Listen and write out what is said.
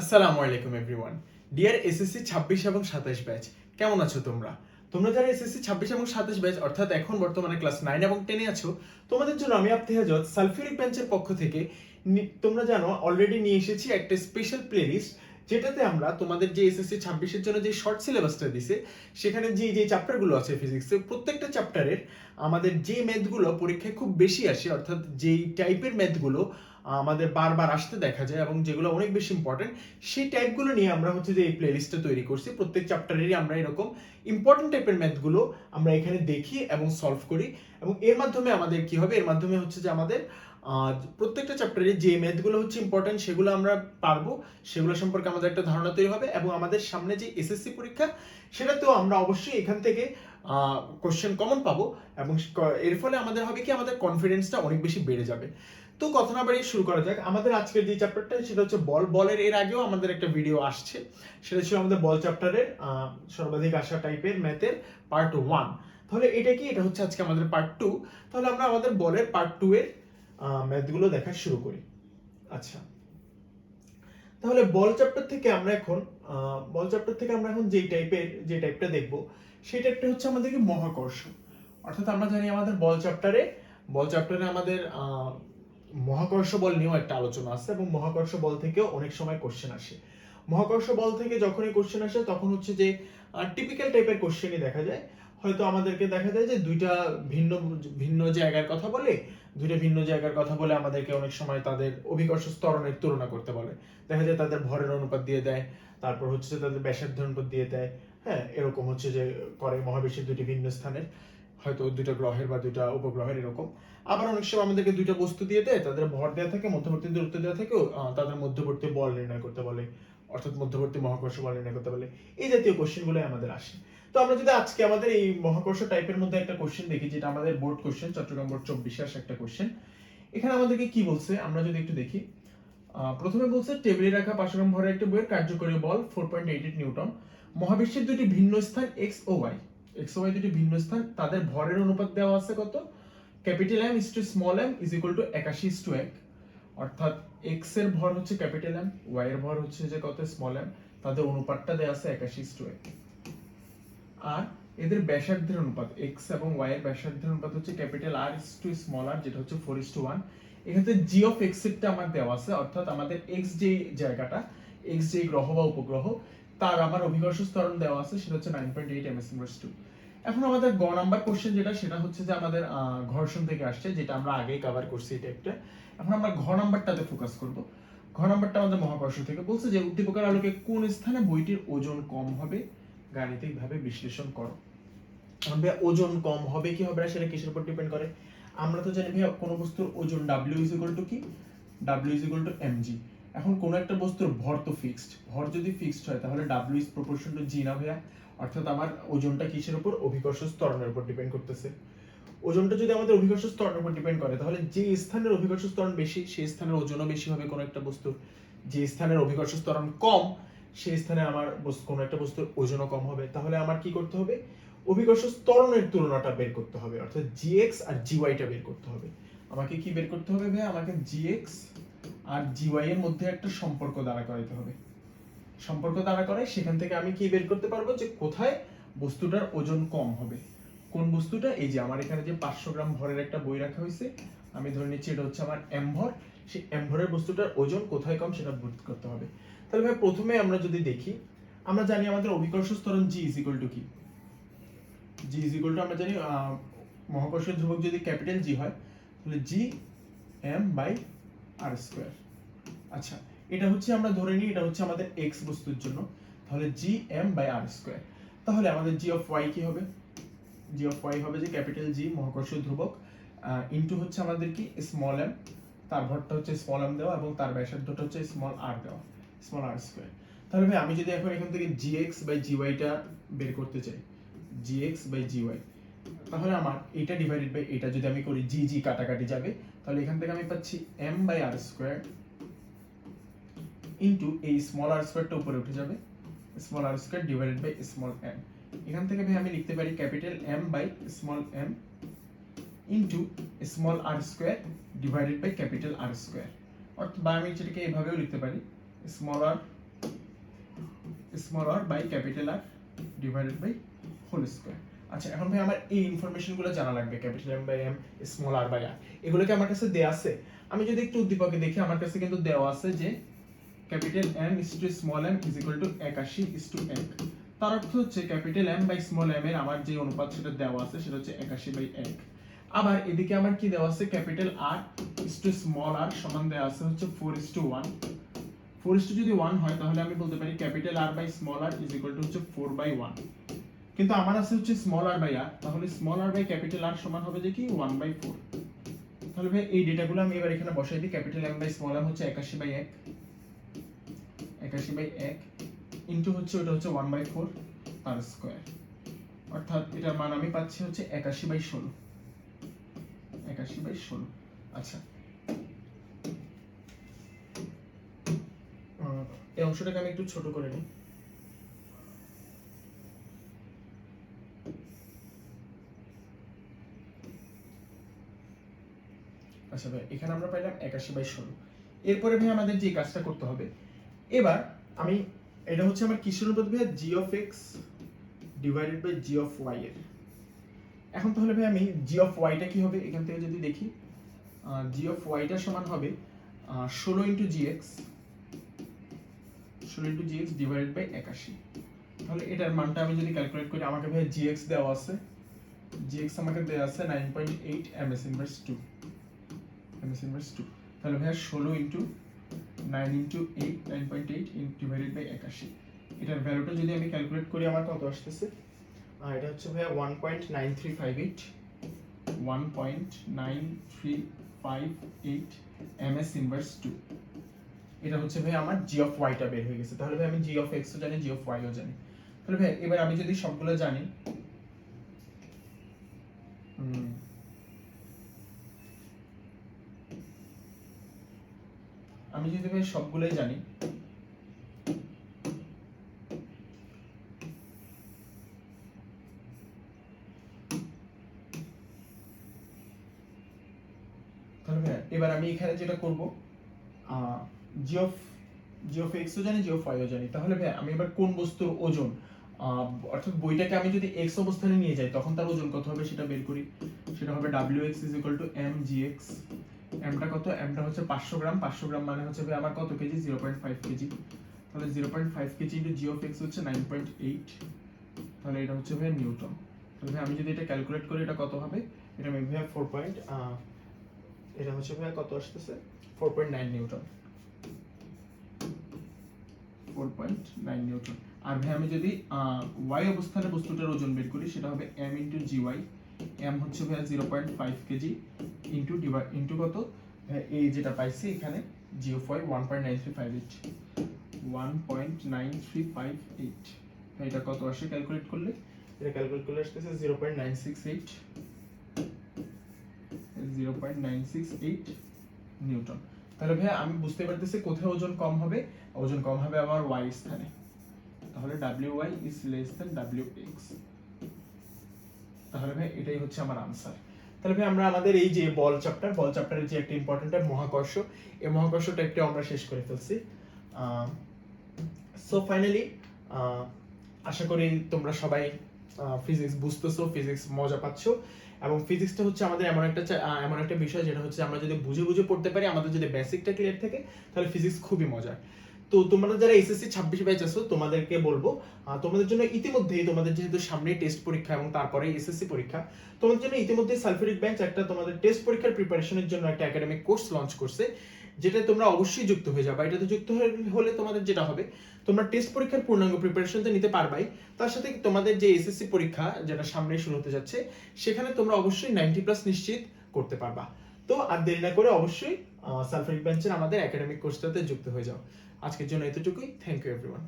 আসসালামু আলাইকুম everyone deer SSC ছাব্বিশ এবং সাতাশ ব্যাচ কেমন আছো তোমরা? তোমরা যারা এসএসসি ছাব্বিশ এবং সাতাশ ব্যাচ অর্থাৎ এখন বর্তমানে ক্লাস নাইন এবং টেনে আছো, তোমাদের জন্য আমি আপ্তি হাজত সালফিউরিক বেঞ্চের পক্ষ থেকে তোমরা জানো অলরেডি নিয়ে এসেছি একটা স্পেশাল প্লেলিস্ট যেটাতে আমরা তোমাদের যে এসএসসি ছাব্বিশের জন্য যে শর্ট সিলেবাসটা দিছে, সেখানে যে যে চ্যাপ্টারগুলো আছে ফিজিক্সের প্রত্যেকটা চ্যাপ্টারের আমাদের যে ম্যাথগুলো পরীক্ষায় খুব বেশি আসে, অর্থাৎ যেই টাইপের ম্যাথগুলো আমাদের বারবার আসতে দেখা যায় এবং যেগুলো অনেক বেশি ইম্পর্টেন্ট সেই টাইপগুলো নিয়ে আমরা হচ্ছে যে এই প্লেলিস্টটা তৈরি করছি। প্রত্যেক চ্যাপ্টারেরই আমরা এরকম ইম্পর্টেন্ট টাইপের ম্যাথগুলো আমরা এখানে দেখি এবং সলভ করি। এবং এর মাধ্যমে আমাদের কি হবে? এর মাধ্যমে হচ্ছে যে আমাদের প্রত্যেকটা চ্যাপ্টারে যে ম্যাথগুলো হচ্ছে ইম্পর্টেন্ট সেগুলো আমরা পারব, সেগুলো সম্পর্কে আমাদের একটা ধারণা তৈরি হবে এবং আমাদের সামনে যে এসএসসি পরীক্ষা, সেটাতেও আমরা অবশ্যই এখান থেকে কোশ্চেন কমন পাবো এবং এর ফলে আমাদের হবে কি, আমাদের কনফিডেন্সটা অনেক বেশি বেড়ে যাবে। তো কথা না বাড়িয়ে শুরু করা যাক। আমাদের আজকের যে চ্যাপ্টারটা সেটা হচ্ছে বল বলের এর আগেও আমাদের একটা ভিডিও আসছে। সেটা ছিল আমাদের বল চ্যাপ্টারের সর্বাধিক আশা টাইপের ম্যাথের পার্ট ওয়ান তাহলে এটা কি? এটা হচ্ছে আজকে আমাদের পার্ট টু তাহলে আমরা আমাদের বলের পার্ট টু এর ম্যাথগুলো দেখা শুরু করি। আচ্ছা। তাহলে বল চ্যাপ্টার থেকে আমরা এখন বল চ্যাপ্টার থেকে আমরা এখন যেই টাইপের যে টাইপটা দেখব, সেই টাইপটা হচ্ছে আমাদেরকে মহাকর্ষ। অর্থাৎ আমরা জানি আমাদের বল চ্যাপ্টারে বল চ্যাপ্টারে আমাদের মহাকর্ষ বল নিয়েও একটা আলোচনা আছে এবং মহাকর্ষ বল থেকেও অনেক সময় কোশ্চেন আসে। মহাকর্ষ বল থেকে যখনই কোশ্চেন আসে, তখন হচ্ছে যে টিপিক্যাল টাইপের কোশ্চেনই দেখা যায়। হয়তো আমাদেরকে দেখা যায় যে দুইটা ভিন্ন ভিন্ন জায়গার কথা বলে দুইটা ভিন্ন জায়গার কথা বলে আমাদেরকে অনেক সময় তাদের অভিকর্ষ স্তরণের তুলনা করতে বলে। দেখা যায় তাদের ভরের অনুপাত দিয়ে দেয় তারপর হচ্ছে তাদের ব্যাসার্ধ অনুপাত দিয়ে দেয়। হ্যাঁ এরকম হচ্ছে যে করে মহাবিশ্বের দুটি ভিন্ন স্থানের। হয়তো দুইটা গ্রহের বা দুইটা উপগ্রহের এরকম। আবার অনেক সময় আমাদেরকে দুইটা বস্তু দিয়ে দেয় তাদের ভর দেওয়া থাকে মধ্যবর্তী দূরত্ব দেওয়া আহ, তাদের মধ্যবর্তী বল নির্ণয় করতে বলে অর্থাৎ মধ্যবর্তী মহাকর্ষ বল নির্ণয় করতে বলে। এই জাতীয় কোশ্চেনগুলো আমাদের আসে। তো আমরা যদি আজকে আমাদের এই মহাকর্ষ টাইপের মধ্যে একটা কোশ্চেন দেখি, যেটা আমাদের বোর্ড কোশ্চেন চট্টগ্রাম বোর্ড চব্বিশে আসা একটা কোশ্চেন এখানে আমাদেরকে কি বলছে, আমরা যদি একটু দেখি। প্রথমে বলছে, টেবিলে রাখা পাঁচগ্রাম ভরের একটি বইয়ের কার্যকরী বল four point eight eight newton. মহাবিশ্বের দুটি ভিন্ন স্থান এক্স ও ওয়াই এক্স ওয়াই দুটি ভিন্ন স্থান, তাদের ভরের অনুপাত দেওয়া আছে কত? Capital M is to small M is equal to একাশি ইস টু এক। অর্থাৎ এক্সের ভর হচ্ছে ক্যাপিটাল এম ওয়াই এর ভর হচ্ছে যে কত? স্মল এম তাদের অনুপাতটা দেওয়া আছে একাশি ইস টু এক। আর এদের ব্যাসার্ধের অনুপাত এক্স এবং ওয়াই এর ব্যাসার্ধের অনুপাত হচ্ছে capital R is to small R যেটা হচ্ছে ফোর ইস টু ওয়ান এক্ষেত্রে জি অফ এক্স এরটা আমার দেওয়া আছে, অর্থাৎ আমাদের এক্স যে জায়গাটা এক্স যে গ্রহ বা উপগ্রহ, তার আমার অভিকর্ষ স্তরণ দেওয়া আছে, সেটা হচ্ছে nine point eight M S inverse two এখন আমাদের গ নাম্বার কোশ্চেন যেটা, সেটা হচ্ছে যে আমাদের ঘর্ষণ থেকে আসছে, যেটা আমরা আগেই কভার করছি এটা একটা এখন আমরা ঘ নাম্বারটাতে ফোকাস করব। ঘ নাম্বারটা আমাদের মহাকর্ষ থেকে বলছে যে উদ্দীপকের আলোকে কোন স্থানে বইটির ওজন কম হবে? গাণিতিকভাবে বিশ্লেষণ করো। ভাইয়া ওজন কম হবে কি হবে না সেটা কিসের উপর ডিপেন্ড করে? আমরা তো জানি ভাইয়া কোনো বস্তুর ওজন ডাব্লিউ ইজ ইকুয়াল টু কি? W is equal to MG এখন কোনো একটা বস্তুর ভর তো ফিক্সড ভর যদি ফিক্সড হয় তাহলে W is proportion to G না ভাইয়া? অর্থাৎ আমার ওজনটা কিসের উপর? অভিকর্ষ স্তরণের উপর ডিপেন্ড করতেছে। ওজনটা যদি আমাদের অভিকর্ষ স্তরণের উপর ডিপেন্ড করে, তাহলে যে স্থানের অভিকর্ষ স্তরণ বেশি, সেই স্থানের ওজনও বেশি হবে কোনো একটা বস্তুর। যে স্থানের অভিকর্ষ স্তরণ কম সেই স্থানে আমার কোনো একটা বস্তুর ওজনও কম হবে। তাহলে আমার কি করতে হবে? অভিকর্ষ স্তরণের তুলনাটা বের করতে হবে, অর্থাৎ জিএক্স আর জিওয়াইটা বের করতে হবে। আমাকে কি বের করতে হবে ভাই আমাকে জিএক্স আর জিওয়াই এর মধ্যে একটা সম্পর্ক দাঁড়া করাইতে হবে। সম্পর্ক দাঁড়া করাই, সেখান থেকে আমি কি বের করতে পারব? যে কোথায় বস্তুটার ওজন কম হবে। কোন বস্তুটা? এই যে আমার এখানে যে পাঁচশো গ্রাম ভরের একটা বই রাখা হয়েছে, আমি ধরে নিচ্ছি এটা হচ্ছে আমার এম ভর সেই এম ভরের বস্তুটার ওজন কোথায় কম সেটা বুঝ করতে হবে। তাহলে ভাই প্রথমে আমরা যদি দেখি আমরা জানি আমাদের অভিকর্ষ স্তরণ জি ইজ ইকুয়াল টু কি? জি ইজ ইকুয়াল টু আমরা জানি আহ, মহাকর্ষীয় ধ্রুবক যদি ক্যাপিটাল জি হয় তাহলে G M by R square আচ্ছা এটা হচ্ছে আমরা ধরে নিই এটা হচ্ছে আমাদের এক্স বস্তুর জন্য তাহলে G M by R square তাহলে আমাদের জি অফ ওয়াই কি হবে? জি অফ ওয়াই হবে যে ক্যাপিটাল জি মহাকর্ষীয় ধ্রুবক ইনটু হচ্ছে আমাদের কি? স্মল এম তার ভরটা হচ্ছে স্মল এম দেওয়া এবং তার ব্যাসার্ধটা হচ্ছে স্মল আর দেওয়া। স্মল আর স্কোয়ার তাহলে ভাই, আমি যদি এখন এখান থেকে জি এক্স বাই জি ওয়াইটা বের করতে চাই G X by G Y তাহলে আমার এটা ডিভাইডেড বাই এটা যদি আমি করি জি জি কাটাকাটি যাবে, তাহলে এখান থেকে আমি পাচ্ছি M by R square into এই স্মল আর স্কোয়ারটা উপরে উঠে যাবে small R square divided by small M এখান থেকে ভাই, আমি লিখতে পারি capital M by small M into small R square divided by capital R square অর্থাৎ বা আমি সেটাকে এভাবেও লিখতে পারি। Small R small R by capital R divided by whole square আচ্ছা এখন ভাই আমার এই ইনফরমেশনগুলো জানা লাগবে capital M by M small R by R এগুলো কি আমার কাছে দেয়া আছে। আমি যদি একটু উদ্দীপকে দেখি, আমার কাছে কিন্তু দেওয়া আছে যে capital M is to small M is equal to একাশি ইস টু এক। তার অর্থ হচ্ছে capital M by small M এর আমার যে অনুপাত সেটা দেওয়া আছে, সেটা হচ্ছে একাশি বাই এক। আবার এদিকে আমার কি দেওয়া আছে? Capital R is to small R সমান দেওয়া আছে হচ্ছে four is to one four to যদি ওয়ান হয়, তাহলে আমি বলতে পারি capital R by small R is equal to হচ্ছে ফোর বাই ওয়ান কিন্তু আমার আছে হচ্ছে স্মল আর বাই আর তাহলে small R by capital R সমান হবে যে কি ওয়ান বাই ফোর তাহলে ভাই, এই ডেটাগুলো আমি এবার এখানে বসাই দিই capital M by small M হচ্ছে একাশি বাই এক, একাশি বাই এক ইন্টু হচ্ছে ওটা হচ্ছে ওয়ান বাই ফোর তার স্কোয়ার অর্থাৎ এটার মান আমি পাচ্ছি হচ্ছে একাশি বাই ষোলো, একাশি বাই ষোলো। আচ্ছা অংশটাকে আমি একটু ছোট করে নিই। আচ্ছা ভাই, এখানে আমরা পাইলাম একাশি বাই ষোলো। এরপরে ভাই আমাদের যে কাজটা করতে হবে, এবার আমি, এটা হচ্ছে আমার কিসের উপর ভাই G of X divided by G of Y এর। এখন তাহলে ভাই আমি জি অফ ওয়াইটা কি হবে? এখান থেকে যদি দেখি জি অফ ওয়াইটা সমান হবে ষোলো ইন্টু জি এক্স ষোলো into G X divided by একাশি। তাহলে এটার মানটা আমি যদি ক্যালকুলেট করি, আমাকে ভাই জি এক্স দেওয়া আছে। জি এক্স আমাকে দেওয়া আছে nine point eight M S inverse two M S inverse two তাহলে ভাইয়া ষোলো into nine into eight nine point eight divided by একাশি। এটার ভ্যালুটা যদি আমি ক্যালকুলেট করি, আমার কত আসতেছে? আর এটা হচ্ছে ভাইয়া one point nine three five eight one point nine three five eight M S inverse two এটা হচ্ছে ভাই আমার জি অফ ওয়াইটা বের হয়ে গেছে। তাহলে ভাই আমি জি অফ এক্সও জানি জি অফ ওয়াইও জানি। তাহলে ভাই, এবার আমি যদি সবগুলো জানি আমি যদি ভাই সবগুলোই জানি এবার আমি এখানে যেটা করব জি অফ জি অফ এক্সও জানি জি অফ জানি। তাহলে ভাই, আমি এবার কোন বস্তুর ওজন? অর্থাৎ বইটাকে আমি যদি এক্স অবস্থানে নিয়ে যাই, তখন তার ওজন কত হবে সেটা বের করি। সেটা হবে W X is equal to M G X এমটা কত? এমটা হচ্ছে পাঁচশো গ্রাম। পাঁচশো গ্রাম মানে হচ্ছে ভাই, আমার কত KG? Zero point five KG. তাহলে zero point five KG into G X হচ্ছে নাইন পয়েন্ট এইট তাহলে এটা হচ্ছে ভাই নিউটন। তাহলে আমি যদি এটা ক্যালকুলেট করি, এটা কত হবে? এটা মেবি ভাই ফোর পয়েন্ট এটা হচ্ছে ভাই, কত আসতেছে? Four point nine newton. Four point nine newton আর ভাই আমি যদি ওয়াই অবস্থানে বস্তুটার ওজন বের করি সেটা হবে M into G Y M হচ্ছে ভাই zero point five KG into divide into কত? এই যেটা পাইছি এখানে zero five one point nine three five eight one point nine three five eight এটা কত আসে ক্যালকুলেট করলে? এটা ক্যালকুলেট করলে আসতেছে zero point nine six eight zero point nine six eight newton তাহলে ভাইয়া আমি বুঝতে পারতেছি কোথায় ওজন কম হবে। ওজন কম হবে আমার ওয়াই স্থানে। তাহলে W Y is less than W X তাহলে ভাই, এটাই হচ্ছে আমার আনসার তাহলে ভাই, আমরা আমাদের এই যে বল চ্যাপ্টার বল চ্যাপ্টারের যে একটা ইম্পর্টেন্ট মহাকর্ষ, এই মহাকর্ষটা একটু আমরা শেষ করে ফেলছি। সো ফাইনালি আশা করি তোমরা সবাই ফিজিক্স বুঝতেছো ফিজিক্স মজা পাচ্ছ। এবং ফিজিক্সটা হচ্ছে আমাদের এমন একটা এমন একটা বিষয়, যেটা হচ্ছে আমরা যদি বুঝে বুঝে পড়তে পারি, আমাদের যদি বেসিকটা ক্লিয়ার থাকে, তাহলে ফিজিক্স খুবই মজার। তো তোমরা যারা এসএসসি ছাব্বিশ ব্যাচ আছো, তোমাদেরকে বলব তোমাদের জন্য ইতিমধ্যেই তোমাদের যেহেতু সামনে টেস্ট পরীক্ষা এবং তারপরে এসএসসি পরীক্ষা, তোমাদের জন্য ইতিমধ্যে সালফেরিক ব্যাংক একটা তোমাদের টেস্ট পরীক্ষার প্রিপারেশনের জন্য একটা একাডেমিক কোর্স লঞ্চ করছে, যেটা তোমরা অবশ্যই যুক্ত হয়ে যাবে। এটাতে যুক্ত হলে তোমাদের যেটা হবে, তোমরা টেস্ট পরীক্ষার পূর্ণাঙ্গ প্রিপারেশন তো নিতে পারবাই। তার সাথে তোমাদের যে এসএসসি পরীক্ষা যেটা সামনে শুরু হতে যাচ্ছে, সেখানে তোমরা অবশ্যই নাইনটি প্লাস নিশ্চিত করতে পারবা। তো আর দেরি না করে অবশ্যই সালফেরিক বেঞ্চের আমাদের একাডেমিক কোর্সটাতে যুক্ত হয়ে যাও। আজকের জন্য এতটুকুই। Thank you everyone